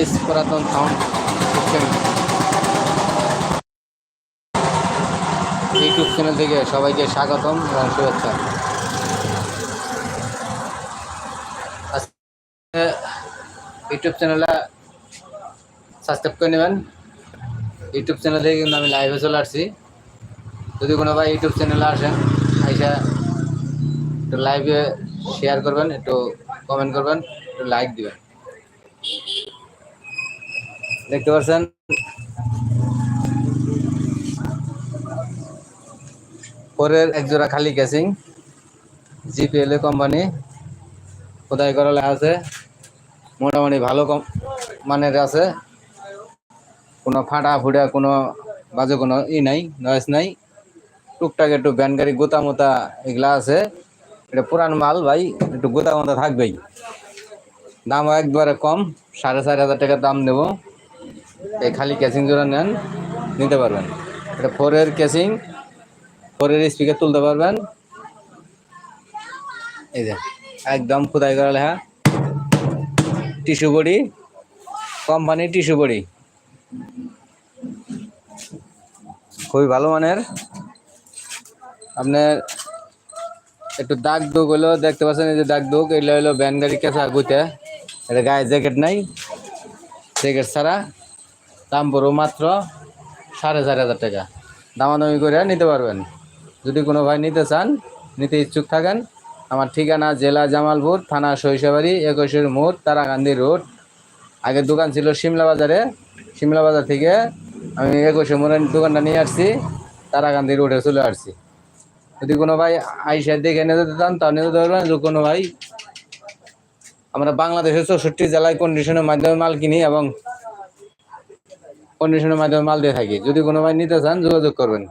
S পুরাতন sound system YouTube channel থেকে সবাইকে স্বাগতম এবং শুভেচ্ছা। ইউটিউব চ্যানেলটা সাবস্ক্রাইব করে নেবেন। ইউটিউব চ্যানেল থেকে কিন্তু আমি লাইভে চলে আসছি। যদি কোনো ভাই ইউটিউব চ্যানেলে আসেন, আইসা একটু লাইভে শেয়ার করবেন, একটু কমেন্ট করবেন, একটু লাইক দিবেন। দেখতে পাচ্ছেন পরের একজোড়া খালি ক্যাসিং জিপিএল কোম্পানি খোদাই করা লেখা আছে, মোটামুটি ভালো মানের আছে। কোনো ফাটা ফুটা, কোনো বাজে কোনো ই নাই নয়েস নাই। টুকটাক একটু ব্যান গাড়ি গোতা মোতা এগুলা আছে। এটা পুরান মাল ভাই, একটু গোতা মোতা থাকবেই। দামও একবারে কম, সাড়ে চার হাজার টাকার দাম এই খালি ক্যাসিং জোড়া নেন, নিতে পারবেন। এটা ফোরের ক্যাসিং ফোরের স্পিকার তুলতে পারবেন। এই যে, একদম খোদাই করা লেখা। Tissue body company tissue body খুবই ভালো মানের। আপনার একটু দাগ দুগ হলো দেখতে পাচ্ছেন, এই যে দাগ দুগ, এগুলো হলো ব্যান গাড়ি কেঁচা গুইতে এটা গায়ে জ্যাকেট নাই জ্যাকেট ছাড়া। দাম পড়ো মাত্র সাড়ে চার হাজার টাকা। দামাদামি করে নিতে পারবেন। যদি কোনো ভাই নিতে চান, নিতে ইচ্ছুক থাকেন, আমার ঠিকানা জেলা জামালপুর, থানা শৈশবাড়ি, একুশের মোড় তারাকান্দি রোড। আগের দোকান ছিল সিমলা বাজারে। সিমলা বাজার থেকে আমি একুশে মোড়ের দোকানটা নিয়ে আসছি তারাকান্দি রোডে চলে আসছি। যদি কোনো ভাই আইসা দেখে নিতে চান, তাও নিতে পারবেন। যদি কোনো ভাই আমরা বাংলাদেশের চৌষট্টি জেলায় কন্ডিশনের মাধ্যমে মাল কিনি এবং কন্ডিশনের মাধ্যমে মাল দিয়ে থাকি। যদি কোনো ভাই নিতে চান, যোগাযোগ করবেন।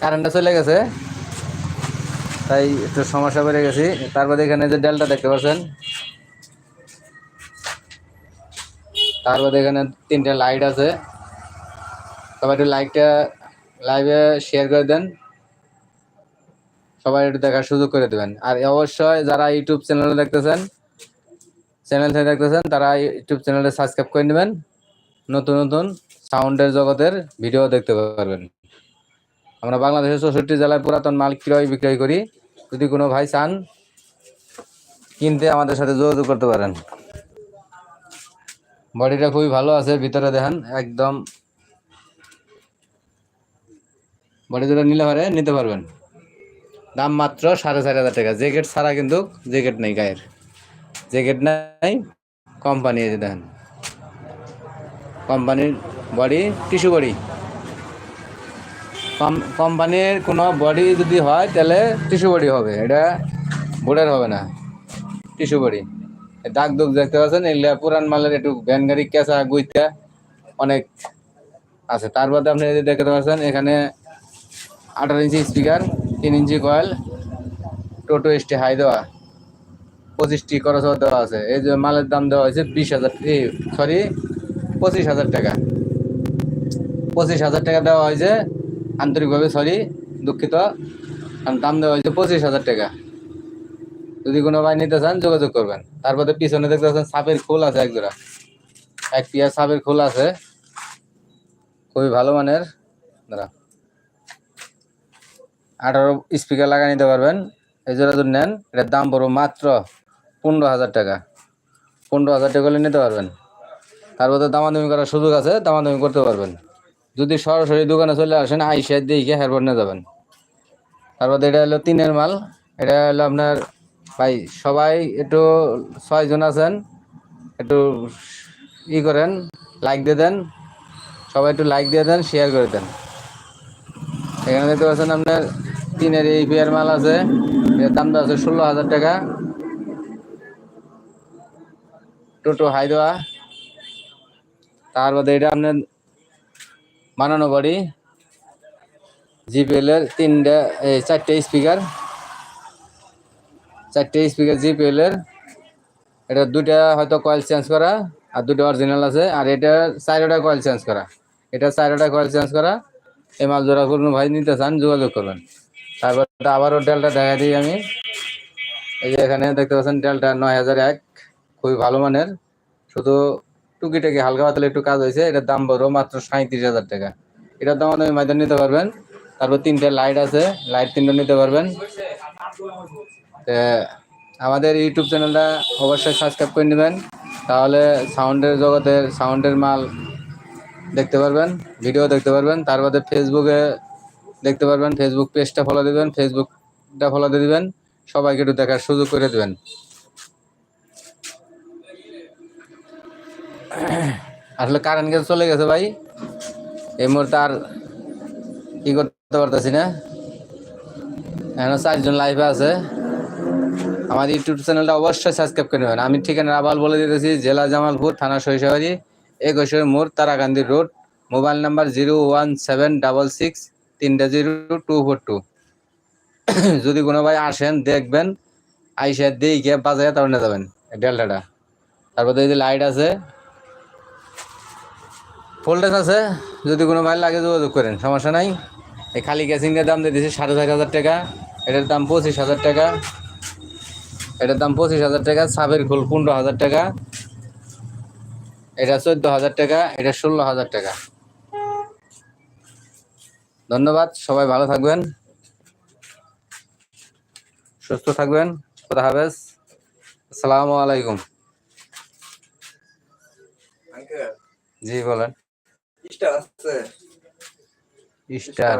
কারেন্টটা চলে গেছে। তাই একটু সমস্যা বেড়ে গেছি। তারপরে এখানে যে ডেলটা দেখতে পাচ্ছেন তারপরে এখানে তিনটে লাইট আছে। সবাই একটু লাইটটা লাইভে শেয়ার করে দেন। সবাই একটু দেখার সুযোগ করে দেবেন। আর অবশ্যই যারা ইউটিউব চ্যানেলে দেখতেছেন চ্যানেল থেকে দেখতেছেন, তারা ইউটিউব চ্যানেলে সাবস্ক্রাইব করে নেবেন। নতুন নতুন সাউন্ডের জগতের ভিডিও দেখতে পারবেন। আমরা বাংলাদেশের চৌষট্টি জেলায় পুরাতন মাল ক্রয় বিক্রয় করি। যদি কোনো ভাই চান, কিনতে আমাদের সাথে যোগাযোগ করতে পারেন। বডিটা খুবই ভালো আছে, ভিতরে দেখেন, একদম বডি যেটা নিলে পারে, নিতে পারবেন। দাম মাত্র সাড়ে চার হাজার টাকা। জ্যাকেট ছাড়া কিন্তু জ্যাকেট নেই গায়ের। জ্যাকেট নাই, কোম্পানি এই দেখেন। কোম্পানির বডি টিস্যু বডি কোম্পানির কোনো বডি যদি হয়, তাহলে টিস্যু বডি হবে। এটা বোর্ডের হবে না। টিস্যু বডি দাগ দুগ দেখতে পাচ্ছেন? এগুলা পুরান মালের একটু ভ্যান গাড়ি কেঁচা গুইতা অনেক আছে। তার বাদে আপনি দেখতে পাচ্ছেন, এখানে আঠারো ইঞ্চি স্পিকার তিন ইঞ্চি কয়েল, টোটো এসটি হাই দেওয়া, পঁচিশটি খরচ দেওয়া আছে। এই যে মালের দাম দেওয়া হয়েছে বিশ হাজার সরি পঁচিশ হাজার টাকা। পঁচিশ হাজার টাকা দেওয়া হয়েছে, আন্তরিকভাবে সরি দুঃখিত। দাম দেওয়া হয়েছে পঁচিশ হাজার টাকা। যদি কোনো ভাই নিতে চান, যোগাযোগ করবেন। তারপরে পিছনে দেখতে পাচ্ছেন সাপের খোল আছে এক জোড়া। এক পিয়া সাপের খোল আছে। খুবই ভালো মানের। দাঁড়া আঠারো স্পিকার লাগা নিতে পারবেন। এই জোড়া যদি নেন, এটার দাম পড়ব মাত্র পনেরো হাজার টাকা। পনেরো হাজার টাকা হলে নিতে পারবেন। তারপরে দামাদামি করার সুযোগ আছে, দামাদামি করতে পারবেন। যদি সরাসরি দোকানে চলে আসেন, আইসা দিয়ে হেয়ারবোর্ড নিয়ে যাবেন। তারপর এটা হলো তিনের মাল, এটা হলো আপনার, ভাই, সবাই একটু ছয়জন আছেন, একটু ই করেন লাইক দিয়ে দেন। সবাই একটু লাইক দিয়ে দেন শেয়ার করে দেন। এখানে দেখতে পাচ্ছেন আপনার তিনের এই পেয়ার মাল আছে। এর দাম আছে ষোলো হাজার টাকা। টোটো হাই দেওয়া এটা আপনার বানানো বাড়ি। জিপিএল এর তিনটা এই চারটে স্পিকার। চারটে স্পিকার জিপিএল এর এটা দুইটা হয়তো কয়েল চেঞ্জ করা আর দুটো অরিজিনাল আছে। আর এটা চারোটা কয়েল চেঞ্জ করা। এটা চারোটা কয়েল চেঞ্জ করা। এই মাল জোড়া কোনো ভাই নিতে চান যোগাযোগ করবেন। তারপর আবারও ডেলটা দেখা দিই আমি। এই যে এখানে দেখতে পাচ্ছেন ডেলটা নয় হাজার এক, খুবই ভালো মানের। শুধু টুকিটাকি হালকা পাতলা একটু কাজ হয়েছে, এটার দাম বড়, মাত্র সাঁত্রিশ হাজার টাকা। এটার দাম আপনি মাইদান নিতে পারবেন। তারপর তিনটে লাইট আছে, লাইট তিনটে নিতে পারবেন। আমাদের ইউটিউব চ্যানেলটা অবশ্যই সাবস্ক্রাইব করে নেবেন। তাহলে সাউন্ডের জগতের সাউন্ডের মাল দেখতে পারবেন, ভিডিও দেখতে পারবেন। তার বাদে ফেসবুকে দেখতে পারবেন ফেসবুক পেজটা ফলো দিবেন ফেসবুকটা ফলো দিয়ে দিবেন, সবাইকে একটু দেখার সুযোগ করে দেবেন। আসলে কারেন্ট গেছে, চলে গেছে ভাই। এই মুহূর্তে আর কি করতে পারতেছি না। এখন চারজন লাইভে আছে। আমার ইউটিউব চ্যানেলটা অবশ্যই সাবস্ক্রাইব করে নেবেন। আমি ঠিকানা আবাল বলে দিতেছি, জেলা জামালপুর, থানা শৈশবাড়ি একুশের মোড় Tarakandi road mobile number zero one seven double six তিনটা জিরো টু ফোর টু যদি কোনো ভাই আসেন, দেখবেন, আইসা গিয়ে বাজারে তারপর নিয়ে যাবেন ডেল্টাটা। তারপরে এই যে লাইট আছে ফোল্ডেস আছে, যদি কোনো ভাই লাগে যোগাযোগ করেন, সমস্যা নাই। এই খালি গ্যাসিংয়ের দাম দিয়ে দিয়েছি সাড়ে সাত হাজার টাকা, এটার দাম পঁচিশ হাজার টাকা। এটার দাম পঁচিশ হাজার টাকা, সাবের খোল পনেরো হাজার টাকা। এটা চোদ্দ হাজার টাকা, এটা ষোলো হাজার টাকা। ধন্যবাদ সবাই ভালো থাকবেন। সুস্থ থাকবেন কথা হাফেজ। আসসালামু আলাইকুম। জি বলেন। স্টার আছে। স্টার